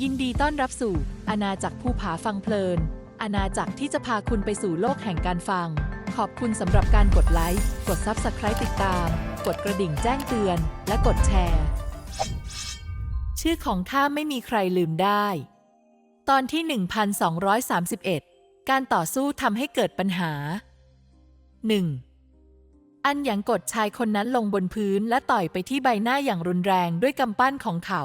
ยินดีต้อนรับสู่อาณาจักรภูผาฟังเพลิน อาณาจักรที่จะพาคุณไปสู่โลกแห่งการฟัง ขอบคุณสำหรับการกดไลค์ กด Subscribe ติดตาม กดกระดิ่งแจ้งเตือน และกดแชร์ ชื่อของข้าไม่มีใครลืมได้ ตอนที่ 1231 การต่อสู้ทำให้เกิดปัญหา 1. อันหยังกดชายคนนั้นลงบนพื้นและต่อยไปที่ใบหน้าอย่างรุนแรงด้วยกำปั้นของเขา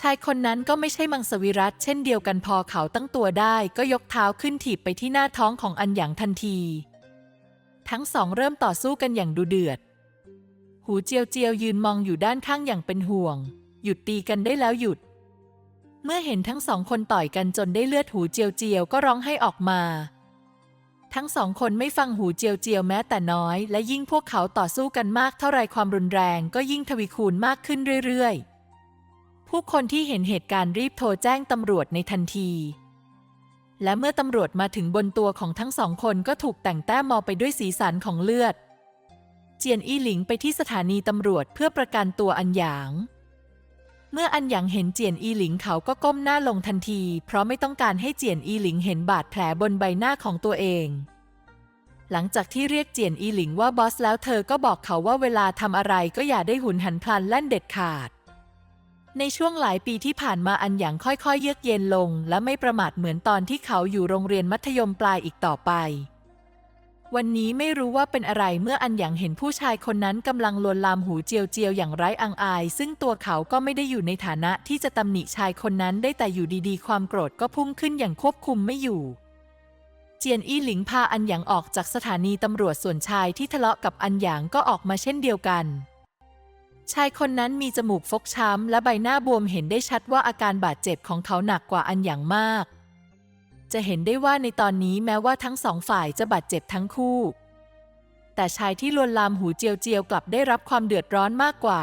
ชายคนนั้นก็ไม่ใช่มังสวิรัตเช่นเดียวกันพอเขาตั้งตัวได้ก็ยกเท้าขึ้นถีบไปที่หน้าท้องของอันหยางทันที ทั้งสองเริ่มต่อสู้กันอย่างดุเดือด หูเจียวเจียวยืนมองอยู่ด้านข้างอย่างเป็นห่วง หยุดตีกันได้แล้วหยุด เมื่อเห็นทั้งสองคนต่อยกันจนได้เลือดหูเจียวเจียวก็ร้องให้ออกมา ทั้งสองคนไม่ฟังหูเจียวเจียวแม้แต่น้อย และยิ่งพวกเขาต่อสู้กันมากเท่าไรความรุนแรงก็ยิ่งทวีคูณมากขึ้นเรื่อยๆ ผู้คนที่เห็นเหตุการณ์รีบโทรแจ้งตำรวจในทันที และเมื่อตำรวจมาถึงบนตัวของทั้งสองคนก็ถูกแต่งแต้มมอไปด้วยสีสันของเลือด เจียนอี้หลิงไปที่สถานีตำรวจเพื่อประกันตัวอันหยาง เมื่ออันหยางเห็นเจียนอีหลิงเขาก็ก้มหน้าลงทันที เพราะไม่ต้องการให้เจียนอีหลิงเห็นบาดแผลบนใบหน้าของตัวเองหลังจากที่เรียกเจียนอีหลิงว่าบอสแล้วเธอก็บอกเขาว่าเวลาทำอะไรก็อย่าได้หุนหันพลันแล่นเด็ดขาด ในช่วงหลายปีที่ผ่านมาอันหยางค่อยๆ เยือกเย็นลง และไม่ประมาทเหมือนตอนที่เขาอยู่โรงเรียนมัธยมปลายอีกต่อไป วันนี้ไม่รู้ว่าเป็นอะไรเมื่ออันหยางเห็นผู้ชายคนนั้นกำลังลวนลามหูเจียวเจียวอย่างไร้อังอาย ซึ่งตัวเขาก็ไม่ได้อยู่ในฐานะที่จะตำหนิชายคนนั้นได้แต่อยู่ดีๆ ความโกรธก็พุ่งขึ้นอย่างควบคุมไม่อยู่เจียนอี้หลิงพาอันหยางออกจากสถานีตำรวจส่วนชายที่ทะเลาะกับอันหยางก็ออกมาเช่นเดียวกัน ชายคนนั้นมีจมูกฟกช้ำและใบหน้าบวมเห็นได้ชัดว่าอาการบาดเจ็บของเขาหนักกว่าอันหยางมาก จะเห็นได้ว่าในตอนนี้แม้ว่าทั้งสองฝ่ายจะบาดเจ็บทั้งคู่ แต่ชายที่ลวนลามหูเจียวเจียวกลับได้รับความเดือดร้อนมากกว่า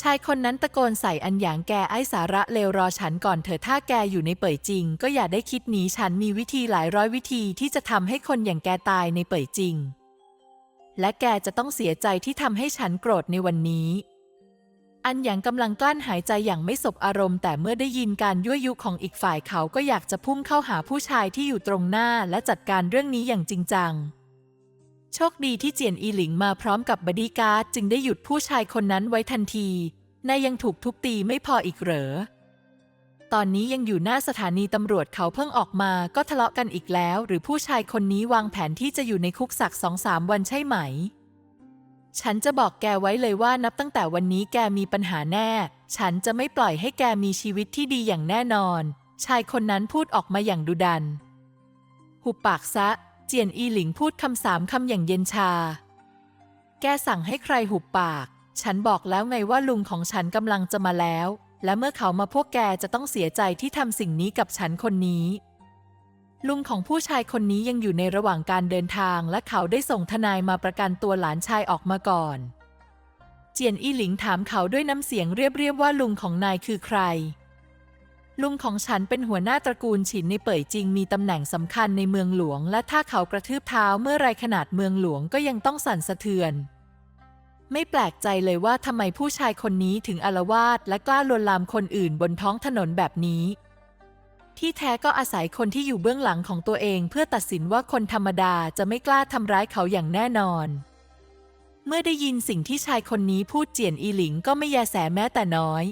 ชายคนนั้นตะโกนใส่อันหยางแกไอ้สาระเลวรอฉันก่อนเถอะถ้าแกอยู่ในเป่ยจริง ก็อย่าได้คิดหนีฉันมีวิธีหลายร้อยวิธีที่จะทำให้คนอย่างแกตายในเป่ยจริง และแกจะต้องเสียใจที่ทำให้ฉันโกรธในวันนี้ อันหยางกำลังกลั้นหายใจอย่างไม่สบอารมณ์ แต่เมื่อได้ยินการยั่วยุของอีกฝ่ายเขาก็อยากจะพุ่งเข้าหาผู้ชายที่อยู่ตรงหน้าและจัดการเรื่องนี้อย่างจริงจัง โชคดีที่เจียนอีหลิงมาพร้อมกับบอดี้การ์ดจึงได้หยุดผู้ชายคนนั้นไว้ทันทีนายยังถูกทุบตีไม่พออีกเหรอ ตอนนี้ยังอยู่หน้าสถานีตำรวจเขาเพิ่งออกมาก็ทะเลาะกันอีกแล้ว หรือผู้ชายคนนี้วางแผนที่จะอยู่ในคุกสักสองสามวันใช่ไหม ฉันจะบอกแกไว้เลยว่านับตั้งแต่วันนี้แกมีปัญหาแน่ ฉันจะไม่ปล่อยให้แกมีชีวิตที่ดีอย่างแน่นอน ชายคนนั้นพูดออกมาอย่างดุดัน หุบปากซะ เจียนอีหลิงพูดคำสามคำอย่างเย็นชา แกสั่งให้ใครหุบปาก ฉันบอกแล้วไงว่าลุงของฉันกำลังจะมาแล้ว และเมื่อเขามาพวกแกจะต้องเสียใจที่ทำสิ่งนี้กับฉันคนนี้ ลุงของผู้ชายคนนี้ยังอยู่ในระหว่างการเดินทาง และเขาได้ส่งทนายมาประกันตัวหลานชายออกมาก่อน เจียนอี้หลิงถามเขาด้วยน้ำเสียงเรียบๆว่าลุงของนายคือใคร ลุงของฉันเป็นหัวหน้าตระกูลฉินในเป่ยจริงมีตำแหน่งสำคัญในเมืองหลวง และถ้าเขากระทืบเท้าเมื่อไรขนาดเมืองหลวงก็ยังต้องสั่นสะเทือน ไม่แปลกใจเลยว่าทำไมผู้ชายคนนี้ถึงอารวาสและกล้าลวนลามคนอื่นบนท้องถนนแบบนี้ ที่แท้ก็อาศัยคนที่อยู่เบื้องหลังของตัวเองเพื่อตัดสินว่าคนธรรมดาจะไม่กล้าทำร้ายเขาอย่างแน่นอน เมื่อได้ยินสิ่งที่ชายคนนี้พูดเจียนอีหลิงก็ไม่แยแสแม้แต่น้อย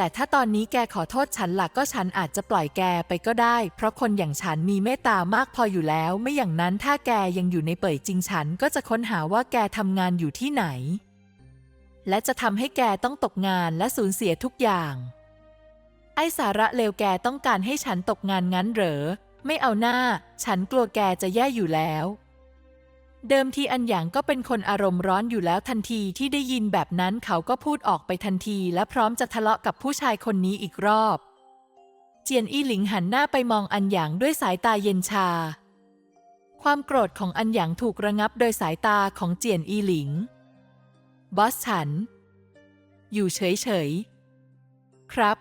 แต่ถ้าตอนนี้แกขอโทษฉันหลักก็ฉันอาจจะปล่อยแกไปก็ได้ เพราะคนอย่างฉันมีเมตตามากพออยู่แล้ว ไม่อย่างนั้นถ้าแกยังอยู่ในเป่ยจริงฉันก็จะค้นหาว่าแกทำงานอยู่ที่ไหน และจะทำให้แกต้องตกงานและสูญเสียทุกอย่าง ไอสาระเลวแกต้องการให้ฉันตกงานงั้นเหรอ ไม่เอาหน้า ฉันกลัวแกจะแย่อยู่แล้ว เดิมทีอันหยางก็เป็นคนอารมณ์ร้อนอยู่แล้วทันทีที่ได้ยินแบบนั้นเขาก็พูดออกไปทันทีและพร้อมจะทะเลาะกับผู้ชายคนนี้อีกรอบ เจียนอี้หลิงหันหน้าไปมองอันหยางด้วยสายตาเย็นชา ความโกรธของอันหยางถูกระงับโดยสายตาของเจียนอี้หลิง บอสฉัน อยู่เฉยๆ ครับ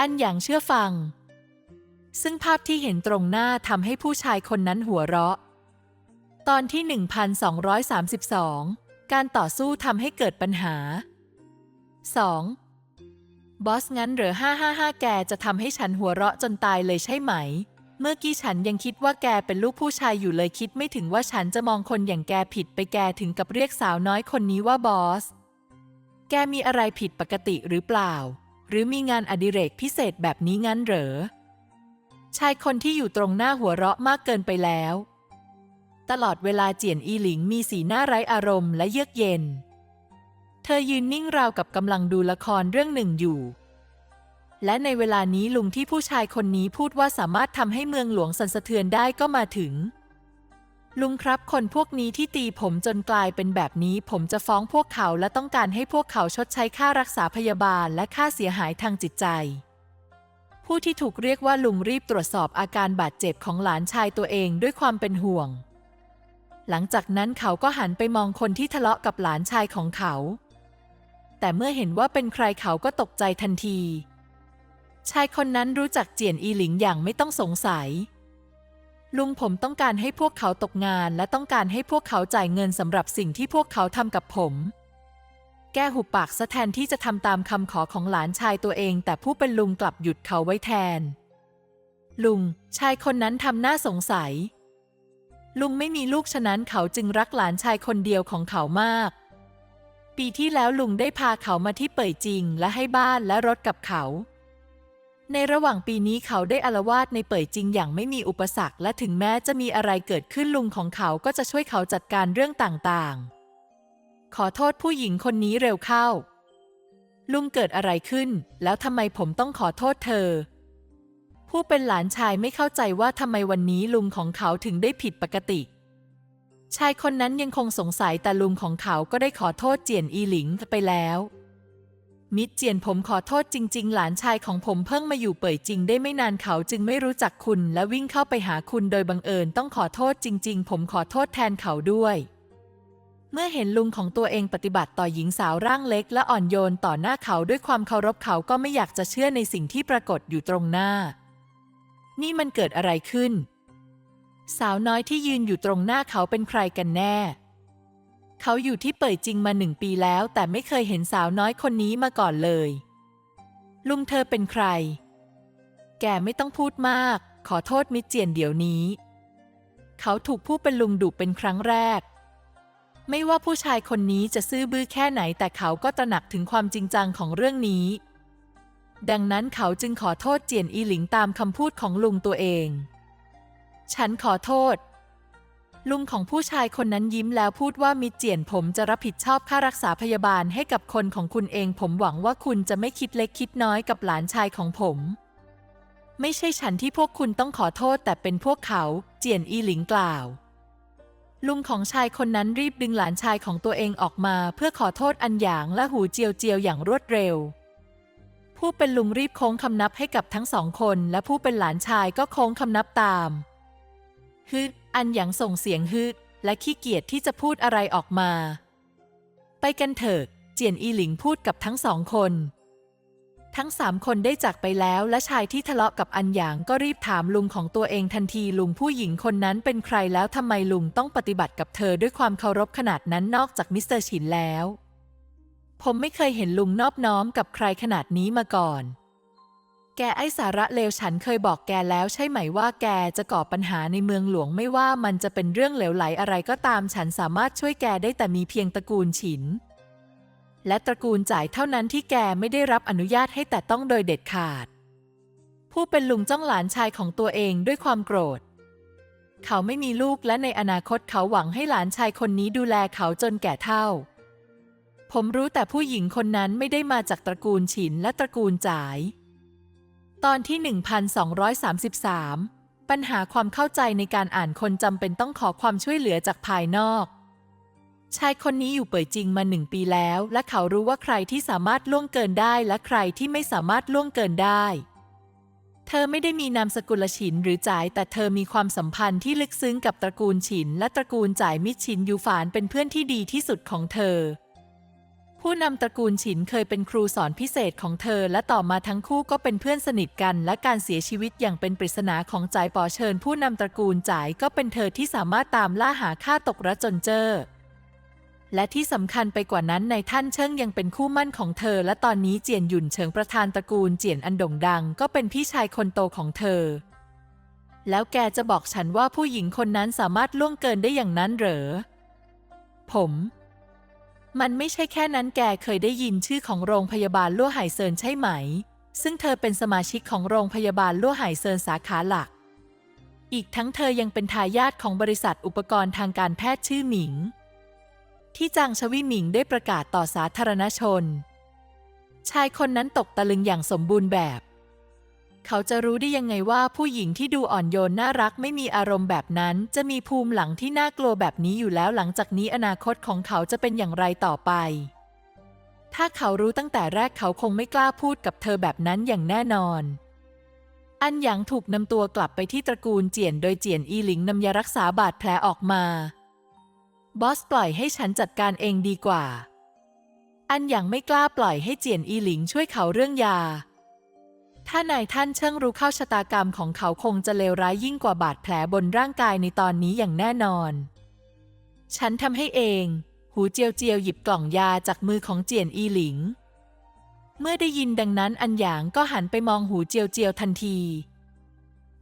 อันหยางเชื่อฟัง ซึ่งภาพที่เห็นตรงหน้าทำให้ผู้ชายคนนั้นหัวเราะ ตอนที่ 1232 การต่อสู้ทำให้เกิดปัญหา 2. บอสงั้นเหรอห้าห้าห้าแกจะทำให้ฉันหัวเราะจนตายเลยใช่ไหม เมื่อกี้ฉันยังคิดว่าแกเป็นลูกผู้ชายอยู่เลยคิดไม่ถึงว่าฉันจะมองคนอย่างแกผิดไปแกถึงกับเรียกสาวน้อยคนนี้ว่าบอส แกมีอะไรผิดปกติหรือเปล่า หรือมีงานอดิเรกพิเศษแบบนี้งั้นเหรอ ชายคนที่อยู่ตรงหน้าหัวเราะมากเกินไปแล้ว ตลอดเวลาเจียนอีหลิงมีสีหน้าไร้อารมณ์และเยือกเย็น เธอยืนนิ่งราวกับกำลังดูละครเรื่องหนึ่งอยู่ และในเวลานี้ลุงที่ผู้ชายคนนี้พูดว่าสามารถทำให้เมืองหลวงสั่นสะเทือนได้ก็มาถึง ลุงครับคนพวกนี้ที่ตีผมจนกลายเป็นแบบนี้ผมจะฟ้องพวกเขาและต้องการให้พวกเขาชดใช้ค่ารักษาพยาบาลและค่าเสียหายทางจิตใจผู้ที่ถูกเรียกว่าลุงรีบตรวจสอบอาการบาดเจ็บของหลานชายตัวเองด้วยความเป็นห่วง หลังจากนั้นเขาก็หันไปมองคนที่ทะเลาะกับหลานชายของเขา แต่เมื่อเห็นว่าเป็นใครเขาก็ตกใจทันที ชายคนนั้นรู้จักเจียนอีหลิงอย่างไม่ต้องสงสัย ลุงผมต้องการให้พวกเขาตกงานและต้องการให้พวกเขาจ่ายเงินสำหรับสิ่งที่พวกเขาทำกับผม แกหุบปากซะแทนที่จะทำตามคำขอของหลานชายตัวเอง แต่ผู้เป็นลุงกลับหยุดเขาไว้แทน ลุง ชายคนนั้นทำหน้าสงสัย ลุงไม่มีลูกฉะนั้นเขาจึงรักหลานชายคนเดียวของเขามาก ปีที่แล้วลุงได้พาเขามาที่เป่ยจริง และให้บ้านและรถกับเขา ในระหว่างปีนี้เขาได้อาลวาดในเป่ยจริงอย่างไม่มีอุปสรรค และถึงแม้จะมีอะไรเกิดขึ้นลุงของเขาก็จะช่วยเขาจัดการเรื่องต่างๆ ขอโทษผู้หญิงคนนี้เร็วเข้า ลุงเกิดอะไรขึ้น แล้วทำไมผมต้องขอโทษเธอ ผู้เป็นหลานชายไม่เข้าใจว่าทำไมวันนี้ลุงของเขาถึงได้ผิดปกติ ชายคนนั้นยังคงสงสัยแต่ลุงของเขาก็ได้ขอโทษเจียนอีหลิงไปแล้ว มิตรเจียนผมขอโทษจริง ๆ หลานชายของผมเพิ่งมาอยู่เป่ยจริงได้ไม่นานเขาจึงไม่รู้จักคุณและวิ่งเข้าไปหาคุณโดยบังเอิญต้องขอโทษจริง ๆ ผมขอโทษแทนเขาด้วยเมื่อเห็นลุงของตัวเองปฏิบัติต่อหญิงสาวร่างเล็กและอ่อนโยนต่อหน้าเขาด้วยความเคารพเขาก็ไม่อยากจะเชื่อในสิ่งที่ปรากฏอยู่ตรงหน้า นี่มันเกิดอะไรขึ้น สาวน้อยที่ยืนอยู่ตรงหน้าเขาเป็นใครกันแน่ เขาอยู่ที่เป่ยจริงมาหนึ่งปีแล้ว แต่ไม่เคยเห็นสาวน้อยคนนี้มาก่อนเลย ลุงเธอเป็นใคร แกไม่ต้องพูดมาก ขอโทษมิเจียนเดี๋ยวนี้ เขาถูกผู้เป็นลุงดุเป็นครั้งแรกไม่ว่าผู้ชายคนนี้จะซื่อบื้อแค่ไหนแต่เขาก็ตระหนักถึงความจริงจังของเรื่องนี้ ดังนั้นเขาจึงขอโทษเจียนอีหลิงตามคำพูดของลุงตัวเอง ฉันขอโทษ ลุงของผู้ชายคนนั้นยิ้มแล้วพูดว่ามิเจียนผมจะรับผิดชอบค่ารักษาพยาบาลให้กับคนของคุณเอง ผมหวังว่าคุณจะไม่คิดเล็กคิดน้อยกับหลานชายของผม ไม่ใช่ฉันที่พวกคุณต้องขอโทษแต่เป็นพวกเขา เจียนอีหลิงกล่าวลุงของชายคนนั้นรีบดึงหลานชายของตัวเองออกมา เพื่อขอโทษอันหยางและหูเจียวเจียวอย่างรวดเร็ว ผู้เป็นลุงรีบโค้งคำนับให้กับทั้งสองคน และผู้เป็นหลานชายก็โค้งคำนับตามฮึดอันหยางส่งเสียงฮึดและขี้เกียจที่จะพูดอะไรออกมา ไปกันเถอะ เจียนอีหลิงพูดกับทั้งสองคน ทั้งสามคนได้จากไปแล้วและชายที่ทะเลาะกับอันหยางก็รีบถามลุงของตัวเองทันทีลุงผู้หญิงคนนั้นเป็นใครแล้วทำไมลุงต้องปฏิบัติกับเธอด้วยความเคารพขนาดนั้นนอกจากมิสเตอร์ฉินแล้ว ผมไม่เคยเห็นลุงนอบน้อมกับใครขนาดนี้มาก่อน แกไอสาระเลวฉันเคยบอกแกแล้วใช่ไหมว่าแกจะก่อปัญหาในเมืองหลวงไม่ว่ามันจะเป็นเรื่องเหลวไหลอะไรก็ตามฉันสามารถช่วยแกได้แต่มีเพียงตระกูลฉิน และตระกูลจ่ายเท่านั้นที่แกไม่ได้รับอนุญาตให้แต่ต้องโดยเด็ดขาด ผู้เป็นลุงจ้องหลานชายของตัวเองด้วยความโกรธ เขาไม่มีลูกและในอนาคตเขาหวังให้หลานชายคนนี้ดูแลเขาจนแก่เฒ่า ผมรู้แต่ผู้หญิงคนนั้นไม่ได้มาจากตระกูลฉินและตระกูลจ่าย ตอนที่ 1233 ปัญหาความเข้าใจในการอ่านคนจำเป็นต้องขอความช่วยเหลือจากภายนอก ชายคนนี้อยู่เป่ยจริงมาหนึ่งปีแล้ว และเขารู้ว่าใครที่สามารถล่วงเกินได้และใครที่ไม่สามารถล่วงเกินได้ เธอไม่ได้มีนามสกุลฉินหรือจ่าย แต่เธอมีความสัมพันธ์ที่ลึกซึ้งกับตระกูลฉิน และตระกูลจ่ายมิตรฉินยูฝานเป็นเพื่อนที่ดีที่สุดของเธอ ผู้นำตระกูลฉินเคยเป็นครูสอนพิเศษของเธอ และต่อมาทั้งคู่ก็เป็นเพื่อนสนิทกัน และการเสียชีวิตอย่างเป็นปริศนาของจ่ายปอเชิญ ผู้นำตระกูลจ่ายก็เป็นเธอที่สามารถตามล่าหาฆ่าตกระจนเจอและที่สำคัญไปกว่านั้นในท่านเชิงยังเป็นคู่มั่นของเธอ และตอนนี้เจียนหยุ่นเฉิงประธานตระกูลเจียนอันโด่งดัง ก็เป็นพี่ชายคนโตของเธอ แล้วแกจะบอกฉันว่าผู้หญิงคนนั้นสามารถล่วงเกินได้อย่างนั้นเหรอ ผม มันไม่ใช่แค่นั้นแกเคยได้ยินชื่อของโรงพยาบาลลั่วไหเซินใช่ไหม ซึ่งเธอเป็นสมาชิกของโรงพยาบาลลั่วไหเซินสาขาหลัก อีกทั้งเธอยังเป็นทายาทของบริษัทอุปกรณ์ทางการแพทย์ชื่อหมิง ที่จางชวิหมิงได้ประกาศต่อสาธารณชน ชายคนนั้นตกตะลึงอย่างสมบูรณ์แบบ เขาจะรู้ได้ยังไงว่าผู้หญิงที่ดูอ่อนโยนน่ารักไม่มีอารมณ์แบบนั้น จะมีภูมิหลังที่น่ากลัวแบบนี้อยู่แล้วหลังจากนี้อนาคตของเขาจะเป็นอย่างไรต่อไป ถ้าเขารู้ตั้งแต่แรกเขาคงไม่กล้าพูดกับเธอแบบนั้นอย่างแน่นอน อันหยางถูกนำตัวกลับไปที่ตระกูลเจียนโดยเจียนอีหลิงนำยารักษาบาดแผลออกมา บอสปล่อยให้ฉันจัดการเองดีกว่า อันหยางไม่กล้าปล่อยให้เจียนอีหลิงช่วยเขาเรื่องยา ถ้านายท่านเชิงรู้เข้าชะตากรรมของเขาคงจะเลวร้ายยิ่งกว่าบาดแผลบนร่างกายในตอนนี้อย่างแน่นอน ฉันทำให้เอง หูเจียวเจียวหยิบกล่องยาจากมือของเจียนอีหลิง เมื่อได้ยินดังนั้นอันหยางก็หันไปมองหูเจียวเจียวทันที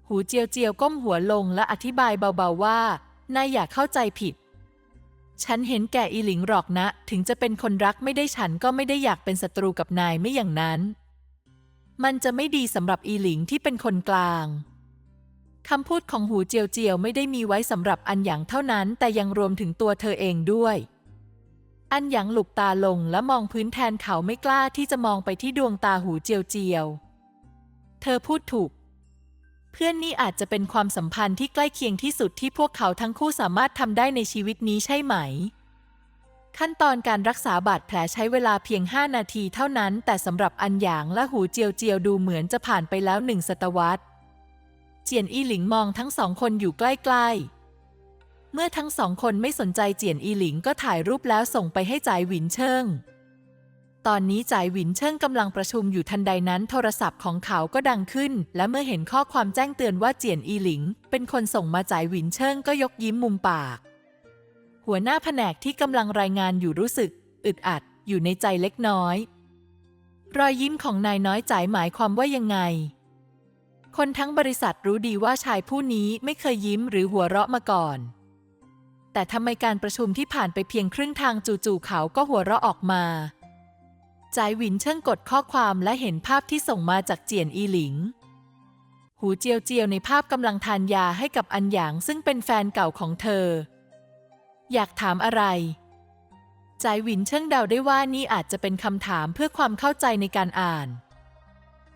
หูเจียวเจียวก้มหัวลงและอธิบายเบาๆว่านายอย่าเข้าใจผิด ฉันเห็นแก่อีหลิงหรอกนะ ถึงจะเป็นคนรักไม่ได้ฉันก็ไม่ได้อยากเป็นศัตรูกับนายไม่อย่างนั้น มันจะไม่ดีสำหรับอีหลิงที่เป็นคนกลางคำพูดของหูเจียวเจียวไม่ได้มีไว้สำหรับอันหยางเท่านั้น แต่ยังรวมถึงตัวเธอเองด้วย อันหยางหลุกตาลงและมองพื้นแทนเขาไม่กล้าที่จะมองไปที่ดวงตาหูเจียวเจียว เธอพูดถูก เพื่อนนี่อาจจะเป็นความสัมพันธ์ที่ใกล้เคียงที่สุดที่พวกเขาทั้งคู่สามารถทำได้ในชีวิตนี้ใช่ไหม ขั้นตอนการรักษาบาดแผลใช้เวลาเพียง 5 นาทีเท่านั้น แต่สำหรับอันหยางและหูเจียวเจียวดูเหมือนจะผ่านไปแล้วหนึ่งศตวรรษ เจียนอีหลิงมองทั้งสองคนอยู่ใกล้ๆ เมื่อทั้งสองคนไม่สนใจเจียนอีหลิงก็ถ่ายรูปแล้วส่งไปให้จ่ายหวินเชิง ตอนนี้จ่ายหวินเชิงกำลังประชุมอยู่ทันใดนั้นโทรศัพท์ของเขาก็ดังขึ้น และเมื่อเห็นข้อความแจ้งเตือนว่าเจียนอีหลิง เป็นคนส่งมาจ่ายหวินเชิงก็ยกยิ้มมุมปาก หัวหน้าแผนกที่กำลังรายงานอยู่รู้สึก อึดอัดอยู่ในใจเล็กน้อย รอยยิ้มของนายน้อยจ่ายหมายความว่ายังไง คนทั้งบริษัทรู้ดีว่าชายผู้นี้ไม่เคยยิ้มหรือหัวเราะมาก่อน แต่ทำไมการประชุมที่ผ่านไปเพียงครึ่งทางจู่ๆเขาก็หัวเราะออกมาจ่ายหวินเชิ่งกดข้อความและเห็นภาพที่ส่งมาจากเจียนอีหลิง หูเจียวเจียวในภาพกำลังทานยาให้กับอันหยางซึ่งเป็นแฟนเก่าของเธอ อยากถามอะไรจ่ายหวินเชิงเดาได้ว่านี่อาจจะเป็นคำถามเพื่อความเข้าใจในการอ่าน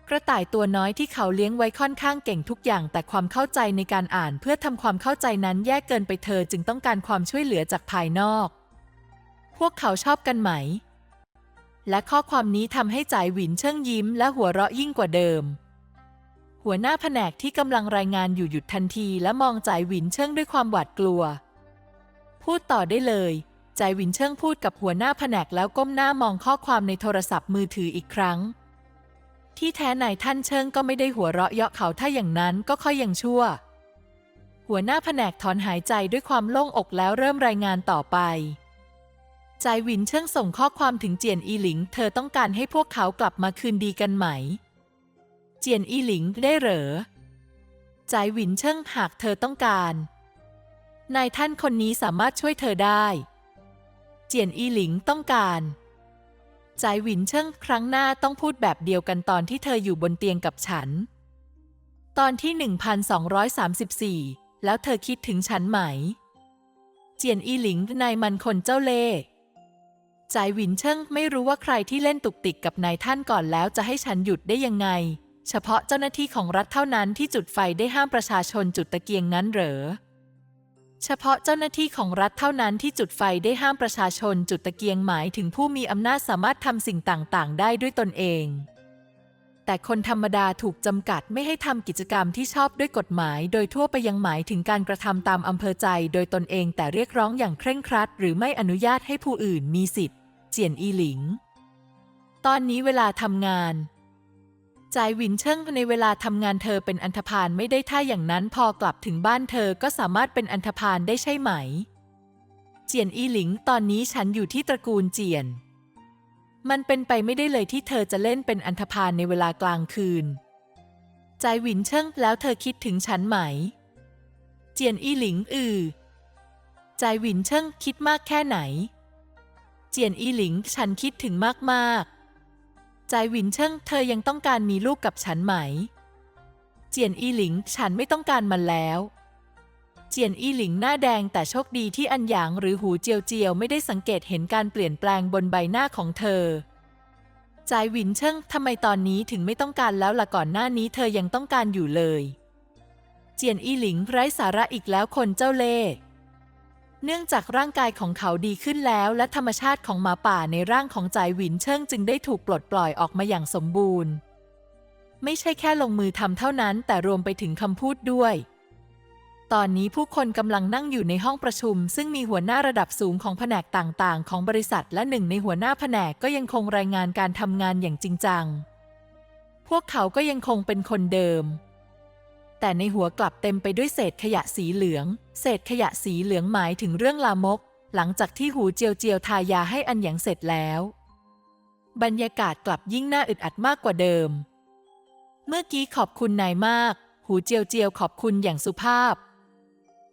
กระต่ายตัวน้อยที่เขาเลี้ยงไว้ค่อนข้างเก่งทุกอย่าง แต่ความเข้าใจในการอ่านเพื่อทำความเข้าใจนั้นแย่เกินไปเธอจึงต้องการความช่วยเหลือจากภายนอก พวกเขาชอบกันไหม และข้อความนี้ทำให้จ่ายหวินเชิงยิ้ม และหัวเราะยิ่งกว่าเดิม หัวหน้าแผนกที่กำลังรายงานอยู่หยุดทันที และมองจ่ายหวินเชิงด้วยความหวาดกลัว พูดต่อได้เลย ใจวินเชิงพูดกับหัวหน้าแผนกแล้วก้มหน้ามองข้อความในโทรศัพท์มือถืออีกครั้ง ที่แท้นายท่านเชิงก็ไม่ได้หัวเราะเยาะเขาถ้าอย่างนั้นก็ค่อยยังชั่ว หัวหน้าแผนกถอนหายใจด้วยความโล่งอกแล้วเริ่มรายงานต่อไปจวินเชิงส่งข้อความถึงเจียนอีหลิง เธอต้องการให้พวกเขากลับมาคืนดีกันไหม เจียนอีหลิงได้เหรอ ใจวินเชิงหากเธอต้องการ นายท่านคนนี้สามารถช่วยเธอได้ เจียนอีหลิงต้องการจ่ายหวินเชิงครั้งหน้าต้องพูดแบบเดียวกันตอนที่เธออยู่บนเตียงกับฉัน ตอนที่ 1234 แล้วเธอคิดถึงฉันไหม เจียนอีหลิงนายมันคนเจ้าเล่จ่ายหวินเชิงไม่รู้ว่าใครที่เล่นตุกติกกับนายท่านก่อนแล้วจะให้ฉันหยุดได้ยังไง เฉพาะเจ้าหน้าที่ของรัฐเท่านั้นที่จุดไฟได้ห้ามประชาชนจุดตะเกียงนั้นเหรอ เฉพาะเจ้าหน้าที่ของรัฐเท่านั้นที่จุดไฟได้ห้ามประชาชนจุดตะเกียงหมายถึงผู้มีอำนาจสามารถทำสิ่งต่างๆ ได้ด้วยตนเอง แต่คนธรรมดาถูกจำกัดไม่ให้ทำกิจกรรมที่ชอบด้วยกฎหมาย โดยทั่วไปยังหมายถึงการกระทำตามอำเภอใจโดยตนเองแต่เรียกร้องอย่างเคร่งครัด หรือไม่อนุญาตให้ผู้อื่นมีสิทธิ์ เจียนอีหลิง ตอนนี้เวลาทำงาน จายวินเชิงในเวลาทำงานเธอเป็นอันธพาลไม่ได้ถ้าอย่างนั้นพอกลับถึงบ้านเธอก็สามารถเป็นอันธพาลได้ใช่ไหม เจียนอีหลิงตอนนี้ฉันอยู่ที่ตระกูลเจียน มันเป็นไปไม่ได้เลยที่เธอจะเล่นเป็นอันธพาลในเวลากลางคืนใจหวินเชิงแล้วเธอคิดถึงฉันไหม เจียนอีหลิงอือใจหวินเชิงคิดมากแค่ไหน เจียนอีหลิงฉันคิดถึงมากๆ ใจหวินเชิงเธอยังต้องการมีลูกกับฉันไหม เจียนอีหลิงฉันไม่ต้องการมันแล้ว เจียนอีหลิงหน้าแดงแต่โชคดีที่อันหยางหรือหูเจียวเจียวไม่ได้สังเกตเห็นการเปลี่ยนแปลงบนใบหน้าของเธอใจหวินเชิงทำไมตอนนี้ถึงไม่ต้องการแล้วล่ะก่อนหน้านี้เธอยังต้องการอยู่เลย เจียนอีหลิงไร้สาระอีกแล้วคนเจ้าเล่ห์ เนื่องจากร่างกายของเขาดีขึ้นแล้ว และธรรมชาติของหมาป่าในร่างของใจหวินเชิงจึงได้ถูกปลดปล่อยออกมาอย่างสมบูรณ์ ไม่ใช่แค่ลงมือทำเท่านั้น แต่รวมไปถึงคำพูดด้วย ตอนนี้ผู้คนกำลังนั่งอยู่ในห้องประชุม ซึ่งมีหัวหน้าระดับสูงของแผนกต่างๆ ของบริษัทและหนึ่งในหัวหน้าแผนกก็ยังคงรายงานการทำงานอย่างจริงจัง พวกเขาก็ยังคงเป็นคนเดิม แต่ในหัวกลับเต็มไปด้วยเศษขยะสีเหลือง เศษขยะสีเหลืองหมายถึงเรื่องลามก หลังจากที่หูเจียวเจียวทายาให้อันหยางเสร็จแล้ว บรรยากาศกลับยิ่งน่าอึดอัดมากกว่าเดิม เมื่อกี้ขอบคุณนายมาก หูเจียวเจียวขอบคุณอย่างสุภาพ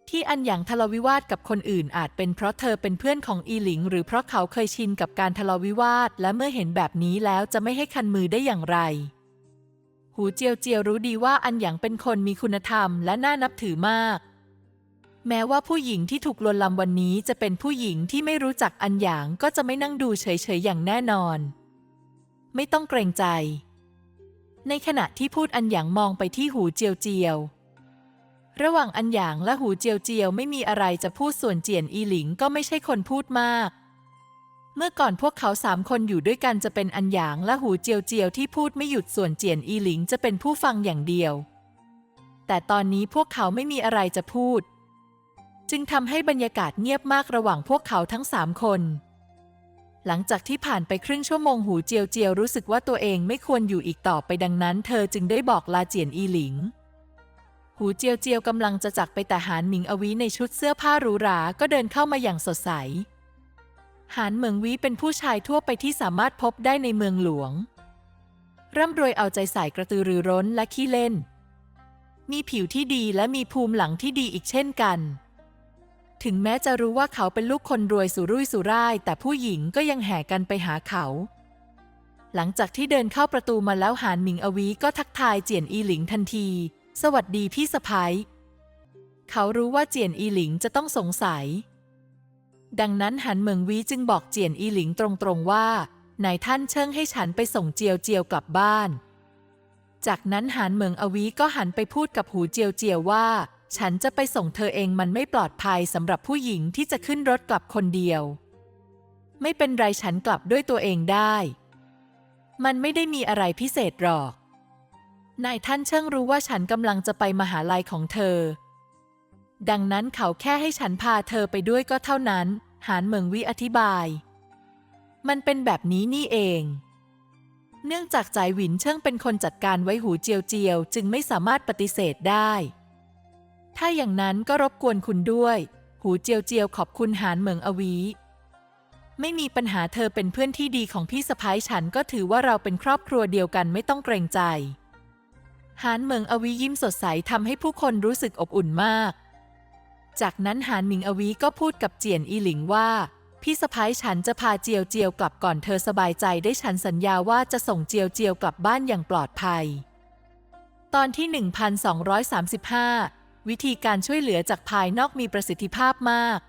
ที่อันหยางทะเลาวิวาทกับคนอื่นอาจเป็นเพราะเธอเป็นเพื่อนของอีหลิง หรือเพราะเขาเคยชินกับการทะเลาวิวาทและเมื่อเห็นแบบนี้แล้วจะไม่ให้คันมือได้อย่างไรหูเจียวเจียวรู้ดีว่าอันหยางเป็นคนมีคุณธรรมและน่านับถือมาก แม้ว่าผู้หญิงที่ถูกลวนลามวันนี้จะเป็นผู้หญิงที่ไม่รู้จักอันหยางก็จะไม่นั่งดูเฉยๆอย่างแน่นอน ไม่ต้องเกรงใจ ในขณะที่พูดอันหยางมองไปที่หูเจียวเจียว ระหว่างอันหยางและหูเจียวเจียวไม่มีอะไรจะพูดส่วนเจียนอีหลิงก็ไม่ใช่คนพูดมาก เมื่อก่อนพวกเขาสามคนอยู่ด้วยกันจะเป็นอันหยางและหูเจียวเจียวที่พูดไม่หยุดส่วนเจียนอีหลิงจะเป็นผู้ฟังอย่างเดียว แต่ตอนนี้พวกเขาไม่มีอะไรจะพูด จึงทำให้บรรยากาศเงียบมากระหว่างพวกเขาทั้งสามคน หลังจากที่ผ่านไปครึ่งชั่วโมงหูเจียวเจียวรู้สึกว่าตัวเองไม่ควรอยู่อีกต่อไปดังนั้น เธอจึงได้บอกลาเจียนอีหลิง หูเจียวเจียวกำลังจะจักไปแต่หานหมิงอวีในชุดเสื้อผ้าหรูหราก็เดินเข้ามาอย่างสดใส หานเหมิงวีเป็นผู้ชายทั่วไปที่สามารถพบได้ในเมืองหลวง ร่ำรวยเอาใจใส่กระตือรือร้นและขี้เล่น มีผิวที่ดีและมีภูมิหลังที่ดีอีกเช่นกัน ถึงแม้จะรู้ว่าเขาเป็นลูกคนรวยสุรุ่ยสุร่าย แต่ผู้หญิงก็ยังแห่กันไปหาเขา หลังจากที่เดินเข้าประตูมาแล้วหานหมิงอวีก็ทักทายเจียนอีหลิงทันที สวัสดีพี่สะพ้ยเขารู้ว่าเจียนอีหลิงจะต้องสงสัย ดังนั้นหันเหมิงวีจึงบอกเจียนอีหลิงตรงๆว่านายท่านเชิงให้ฉันไปส่งเจียวเจียวกลับบ้าน จากนั้นหานเหมิงอวีก็หันไปพูดกับหูเจียวเจียวว่า ฉันจะไปส่งเธอเองมันไม่ปลอดภัยสำหรับผู้หญิงที่จะขึ้นรถกลับคนเดียว ไม่เป็นไรฉันกลับด้วยตัวเองได้ มันไม่ได้มีอะไรพิเศษหรอก นายท่านเชิงรู้ว่าฉันกำลังจะไปมหาลัยของเธอ ดังนั้นเขาแค่ให้ฉันพาเธอไปด้วยก็เท่านั้น หานเหมิงวิอธิบาย มันเป็นแบบนี้นี่เองเนื่องจากจ่ายหวินเชิงเป็นคนจัดการไว้หูเจียวเจียว จึงไม่สามารถปฏิเสธได้ ถ้าอย่างนั้นก็รบกวนคุณด้วย หูเจียวเจียวขอบคุณหานเหมิงอวี ไม่มีปัญหาเธอเป็นเพื่อนที่ดีของพี่สะพ้ายฉันก็ถือว่าเราเป็นครอบครัวเดียวกันไม่ต้องเกรงใจ หานเหมิงอวียิ้มสดใสทำให้ผู้คนรู้สึกอบอุ่นมาก จากนั้นหานหมิงอวีก็พูดกับเจียนอีหลิงว่าพี่สะพ้ายฉันจะพาเจียวเจียวกลับก่อนเธอสบายใจได้ฉันสัญญาว่าจะส่งเจียวเจียวกลับบ้านอย่างปลอดภัย ตอนที่ 1235 วิธีการช่วยเหลือจากภายนอกมีประสิทธิภาพมาก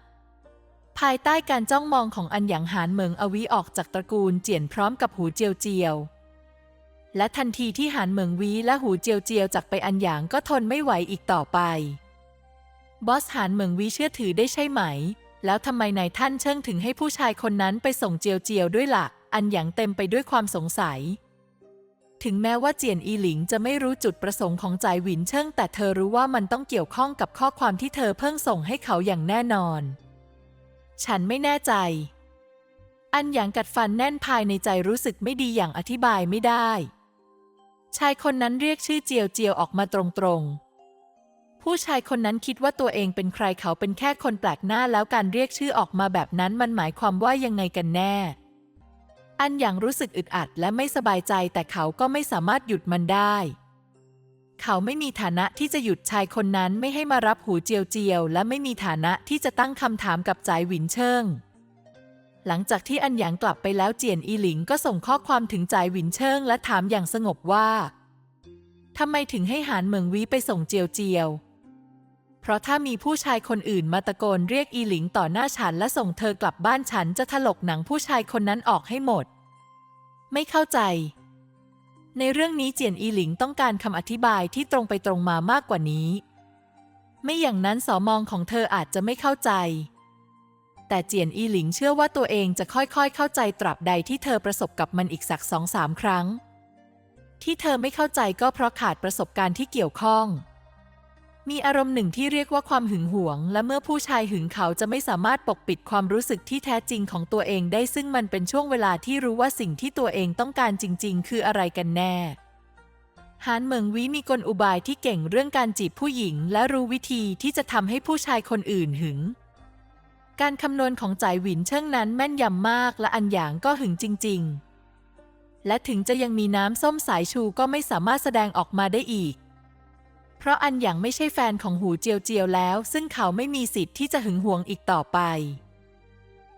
ภายใต้การจ้องมองของอันหยางหานเหมิงอวีออกจากตระกูลเจียนพร้อมกับหูเจียวเจียว และทันทีที่หานเหมิงวีและหูเจียวเจียวจากไปอันหยางก็ทนไม่ไหวอีกต่อไป บอสหานเหมิงวีเชื่อถือได้ใช่ไหม แล้วทำไมนายท่านเชิงถึงให้ผู้ชายคนนั้นไปส่งเจียวเจียวด้วยละ่ะ อันหยางเต็มไปด้วยความสงสัย ถึงแม้ว่าเจียนอีหลิงจะไม่รู้จุดประสงค์ของจ่ายหวินเชิงแต่เธอรู้ว่ามันต้องเกี่ยวข้องกับข้อความที่เธอเพิ่งส่งให้เขาอย่างแน่นอน ฉันไม่แน่ใจ อันหยางกัดฟันแน่นภายในใจรู้สึกไม่ดีอย่างอธิบายไม่ได้ ชายคนนั้นเรียกชื่อเจียวเจียวออกมาตรงๆ ผู้ชายคนนั้นคิดว่าตัวเองเป็นใครเขาเป็นแค่คนแปลกหน้าแล้วการเรียกชื่อออกมาแบบนั้นมันหมายความว่ายังไงกันแน่ อันอย่างรู้สึกอึดอัดและไม่สบายใจแต่เขาก็ไม่สามารถหยุดมันได้ เขาไม่มีฐานะที่จะหยุดชายคนนั้นไม่ให้มารับหูเจียวเจียว และไม่มีฐานะที่จะตั้งคำถามกับจ่ายหวินเชิง หลังจากที่อันหยางกลับไปแล้วเจียนอีหลิงก็ส่งข้อความถึงจ่ายหวินเชิง และถามอย่างสงบว่าทำไมถึงให้หานเหมิงวิไปส่งเจียวเจียว เพราะถ้ามีผู้ชายคนอื่นมาตะโกนเรียกอีหลิงต่อหน้าฉันและส่งเธอกลับบ้านฉันจะถลกหนังผู้ชายคนนั้นออกให้หมด ไม่เข้าใจ ในเรื่องนี้เจียนอีหลิงต้องการคำอธิบายที่ตรงไปตรงมามากกว่านี้ ไม่อย่างนั้นสอมองของเธออาจจะไม่เข้าใจ แต่เจียนอีหลิงเชื่อว่าตัวเองจะค่อยๆ เข้าใจตราบใดที่เธอประสบกับมันอีกสักสองสามครั้ง ที่เธอไม่เข้าใจก็เพราะขาดประสบการณ์ที่เกี่ยวข้อง มีอารมณ์หนึ่งที่เรียกว่าความหึงหวง และเมื่อผู้ชายหึงเขาจะไม่สามารถปกปิดความรู้สึกที่แท้จริงของตัวเองได้ซึ่งมันเป็นช่วงเวลาที่รู้ว่าสิ่งที่ตัวเองต้องการจริง ๆ คืออะไรกันแน่ฮานเหมิงวิมีกลอุบายที่เก่งเรื่องการจีบผู้หญิง และรู้วิธีที่จะทำให้ผู้ชายคนอื่นหึง การคำนวณของจ่ายหวินเชิงนั้นแม่นยำมากและอันหยางก็หึงจริง ๆ และถึงจะยังมีน้ำส้มสายชูก็ไม่สามารถแสดงออกมาได้อีก เพราะอันหยางไม่ใช่แฟนของหูเจียวเจียวแล้ว ซึ่งเขาไม่มีสิทธิ์ที่จะหึงหวงอีกต่อไป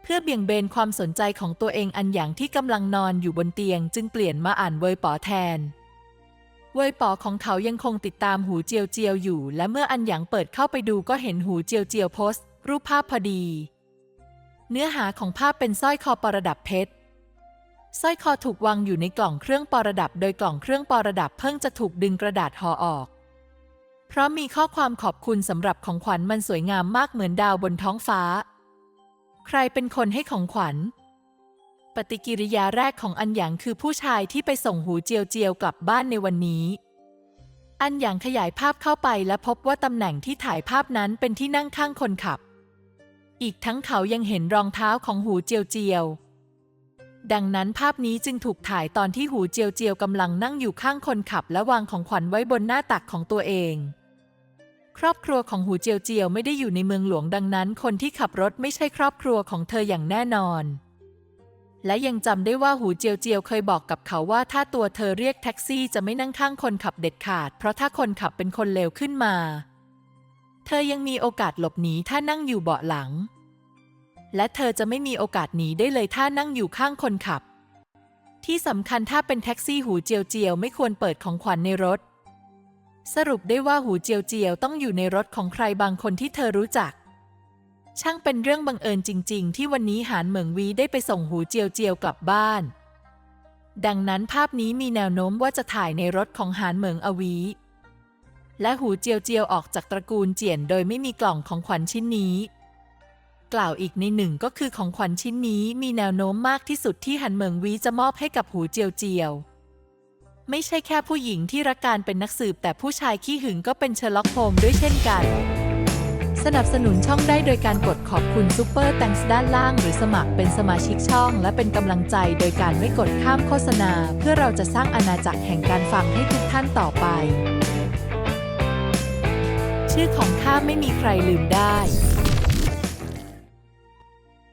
เพื่อเบี่ยงเบนความสนใจของตัวเองอันหยางที่กำลังนอนอยู่บนเตียง จึงเปลี่ยนมาอ่านเวยป๋อแทน เวยป๋อของเขายังคงติดตามหูเจียวเจียวอยู่ และเมื่ออันหยางเปิดเข้าไปดูก็เห็นหูเจียวเจียวโพสต์ รูปภาพพอดี เนื้อหาของภาพเป็นสร้อยคอประดับเพชรสร้อยคอถูกวางอยู่ในกล่องเครื่องประดับ โดยกล่องเครื่องประดับเพิ่งจะถูกดึงกระดาษห่อออก เพราะมีข้อความขอบคุณสำหรับของขวัญมันสวยงามมากเหมือนดาวบนท้องฟ้า ใครเป็นคนให้ของขวัญ ปฏิกิริยาแรกของอันหยางคือผู้ชายที่ไปส่งหูเจียวเจียวกลับบ้านในวันนี้ อันหยางขยายภาพเข้าไปและพบว่าตำแหน่งที่ถ่ายภาพนั้นเป็นที่นั่งข้างคนขับ อีกทั้งเขายังเห็นรองเท้าของหูเจียวเจียวดังนั้นภาพนี้จึงถูกถ่ายตอนที่หูเจียวเจียวกำลังนั่งอยู่ข้างคนขับและวางของขวัญไว้บนหน้าตักของตัวเอง ครอบครัวของหูเจียวเจียวไม่ได้อยู่ในเมืองหลวงดังนั้น คนที่ขับรถไม่ใช่ครอบครัวของเธออย่างแน่นอน และยังจำได้ว่าหูเจียวเจียวเคยบอกกับเขาว่าถ้าตัวเธอเรียกแท็กซี่จะไม่นั่งข้างคนขับเด็ดขาด เพราะถ้าคนขับเป็นคนเลวขึ้นมา เธอยังมีโอกาสหลบหนีถ้านั่งอยู่เบาะหลัง และเธอจะไม่มีโอกาสหนีได้เลยถ้านั่งอยู่ข้างคนขับ ที่สำคัญถ้าเป็นแท็กซี่หูเจียวเจียวไม่ควรเปิดของขวัญในรถ สรุปได้ว่าหูเจียวเจียวต้องอยู่ในรถของใครบางคนที่เธอรู้จัก ช่างเป็นเรื่องบังเอิญจริง ๆ ที่วันนี้หานเหมิงวีได้ไปส่งหูเจียวเจียวกลับบ้าน ดังนั้นภาพนี้มีแนวโน้มว่าจะถ่ายในรถของหานเหมิงอวี และหูเจียวเจียวออกจากตระกูลเจียนโดยไม่มีกล่องของขวัญชิ้นนี้ กล่าวอีกในหนึ่งก็คือของขวัญชิ้นนี้มีแนวโน้มมากที่สุดที่หันเหมิงวีจะมอบให้กับหูเจียวเจียว ไม่ใช่แค่ผู้หญิงที่รักการเป็นนักสืบ แต่ผู้ชายขี้หึงก็เป็นเชอร์ล็อกโฮมด้วยเช่นกัน สนับสนุนช่องได้โดยการกดขอบคุณซูเปอร์แตงส์ด้านล่าง หรือสมัครเป็นสมาชิกช่อง และเป็นกำลังใจโดยการไม่กดข้ามโฆษณา เพื่อเราจะสร้างอาณาจักรแห่งการฟังให้ทุกท่านต่อไป ชื่อของข้าไม่มีใครลืมได้